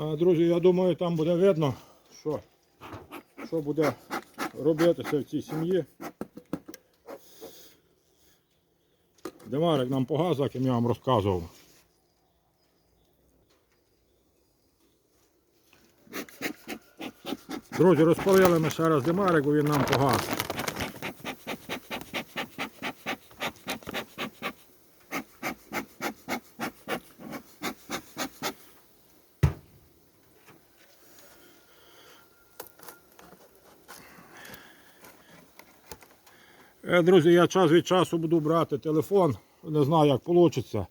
Друзі, я думаю, там буде видно, що, що буде робитися в цій сім'ї. Димарик нам погас, як я вам розказував. Друзі, розпалили ми ще раз димарик, бо він нам погас. Друзі, я час від часу буду брати телефон, не знаю як вийде.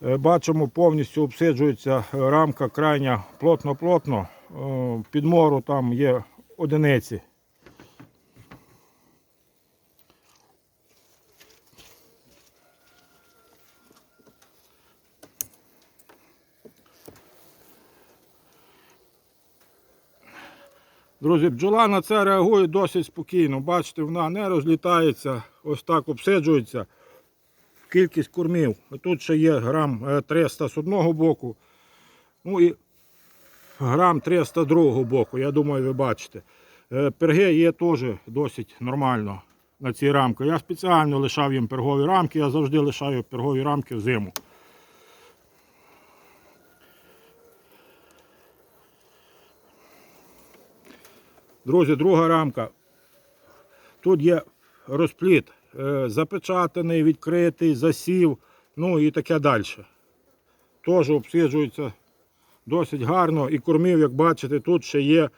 Бачимо, повністю обсиджується е, рамка крайня плотно-плотно. Е, Підмору там є одиниці. Друзі, бджола на це реагує досить спокійно. Бачите, вона не розлітається, ось так обсиджується. Кількість кормів. Тут ще є грам е, 300 з одного боку. Ну і грам 300 з другого боку. Я думаю, ви бачите. Е, Перги є теж досить нормально на цій рамці. Я спеціально лишав їм пергові рамки, я завжди лишаю пергові рамки в Друзі, друга рамка. Тут є розпліт е, запечатаний, відкритий, засів, ну і таке далі. Теж обсиджується досить гарно і кормів, як бачите, тут ще є.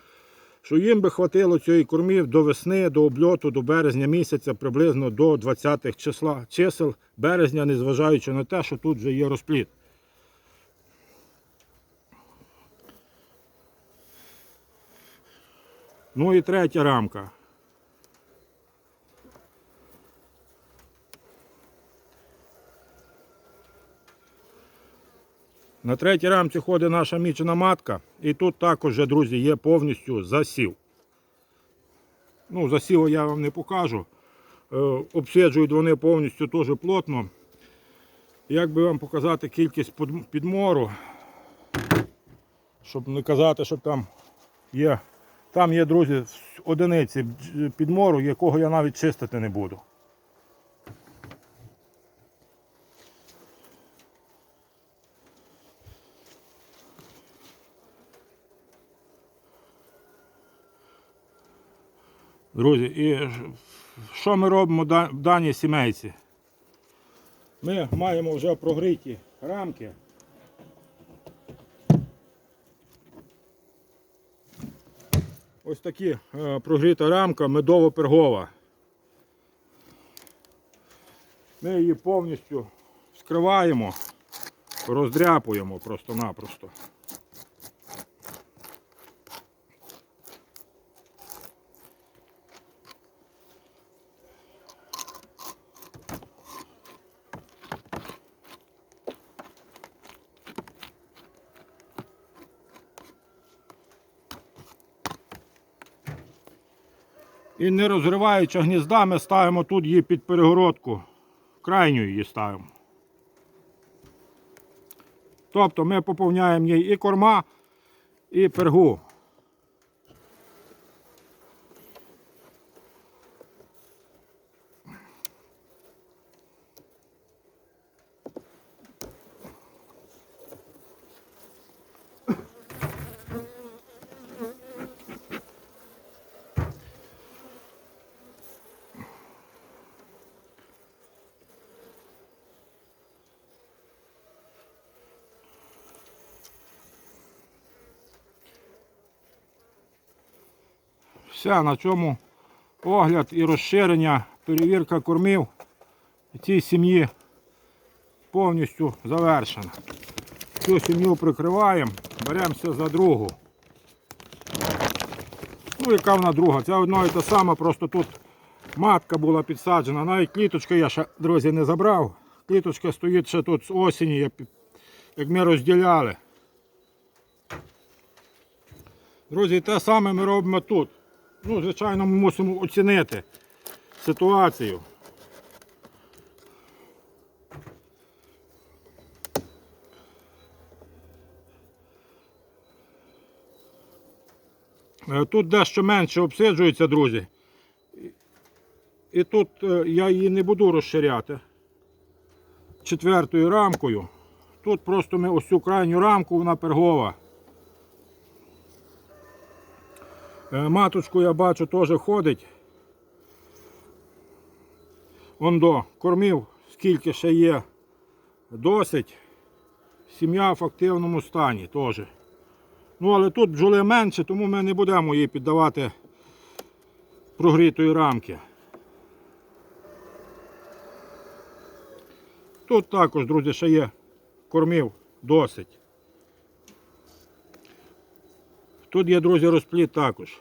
Що їм би хватило цієї кормів до весни, до обльоту, до березня місяця, приблизно до 20-х числа чисел березня, незважаючи на те, що тут вже є розпліт. Ну і третя рамка. На третій рамці ходить наша мічена матка. І тут також, друзі, є повністю засів. Ну, засів я вам не покажу. Е, обсиджують вони повністю теж плотно. Як би вам показати кількість підмору, щоб не казати, що там є там є, друзі, одиниці підмору, якого я навіть чистити не буду. Друзі, і що ми робимо в даній сімейці? Ми маємо вже прогріті рамки. Ось такі е, прогріта рамка медово-пергова. Ми її повністю вскриваємо, роздряпуємо просто-напросто. І не розриваючи гнізда, ми ставимо тут її під перегородку. Крайню її ставимо. Тобто ми поповняємо їй і корма, і пергу. Все, на цьому огляд і розширення, перевірка кормів цій сім'ї повністю завершена. Цю сім'ю прикриваємо, беремося за другу. Ну, яка вона друга? Це одно і те саме, просто тут матка була підсаджена. Навіть кліточку я ще, друзі, не забрав. Кліточка стоїть ще тут з осені, як ми розділяли. Друзі, те саме ми робимо тут. Ну, звичайно, ми мусимо оцінити ситуацію. Е, Тут дещо менше обсиджується, друзі. І- тут е, я її не буду розширяти четвертою рамкою. Тут просто ми ось цю крайню рамку, вона пергова. Маточку я бачу теж ходить. Ондо, кормів, скільки ще є, досить. Сім'я в активному стані теж. Ну, але тут бджоли менше, тому ми не будемо їй піддавати прогрітої рамки. Тут також, друзі, ще є кормів досить. Тут є, друзі, розпліт також.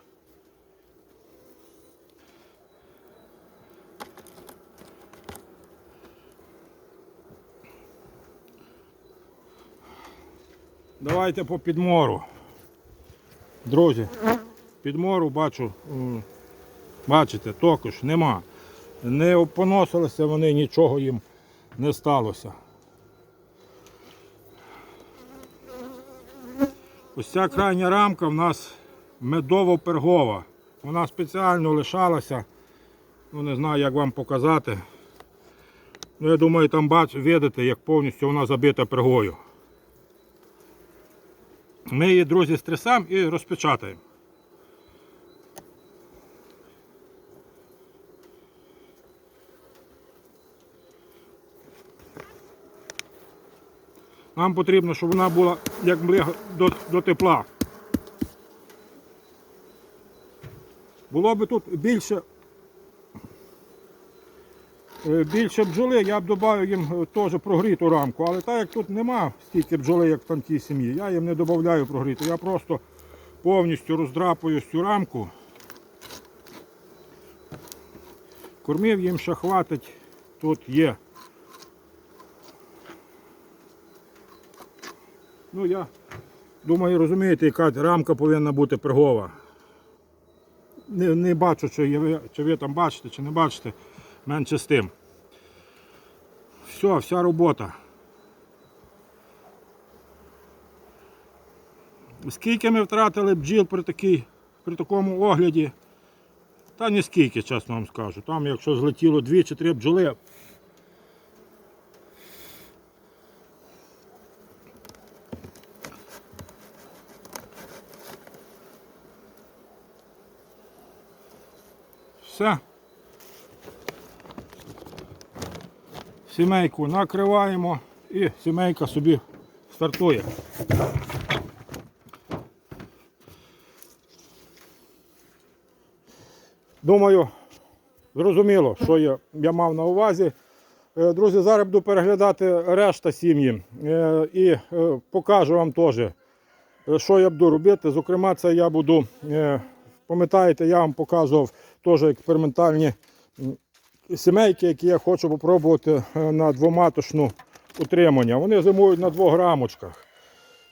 Давайте по підмору. Друзі, підмору бачу, бачите, також нема. Не поносилися вони, нічого їм не сталося. Ось ця крайня рамка в нас медово-пергова. Вона спеціально лишалася. Ну не знаю, як вам показати. Ну, я думаю, там бач, видите, як повністю вона забита пергою. Ми її, друзі, стрясаємо і розпечатаємо. Нам потрібно, щоб вона була як блига до, до тепла. Було б тут більше, е, більше бджоли, я б додав їм е, теж прогріту рамку, але так як тут нема стільки бджоли, як в тій сім'ї, я їм не додаю прогріту. Я просто повністю роздрапую цю рамку. Кормів їм ще хватить, тут є. Ну я думаю, розумієте, яка рамка повинна бути пергова. Не, не бачу, чи, ви, чи ви там бачите, чи не бачите, менше з тим. Все, вся робота. Скільки ми втратили бджіл при, такій, при такому огляді? Та ні скільки, чесно вам скажу. Там, якщо злетіло дві чи три бджоли, Все. Сімейку накриваємо і сімейка собі стартує. Думаю, зрозуміло, що я, я мав на увазі. Е, Друзі, зараз буду переглядати решта сім'ї е, і е, покажу вам теж, що я буду робити. Зокрема, це я буду, пам'ятаєте, я вам показував теж експериментальні сімейки, які я хочу попробувати е, на двоматочну утримання. Вони зимують на двох грамочках.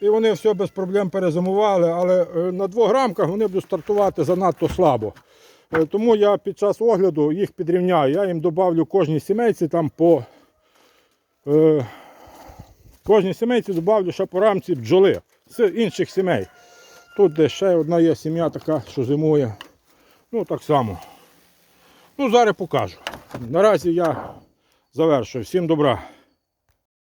І вони все без проблем перезимували, але е, на двох грамках вони будуть стартувати занадто слабо. Е, Тому я під час огляду їх підрівняю. Я їм додавлю кожній сімейці там по кожній сімейці додавлю ще по рамці бджоли з інших сімей. Тут де ще одна є сім'я така, що зимує. Ну так само. Ну, зараз покажу. Наразі я завершую. Всім добра.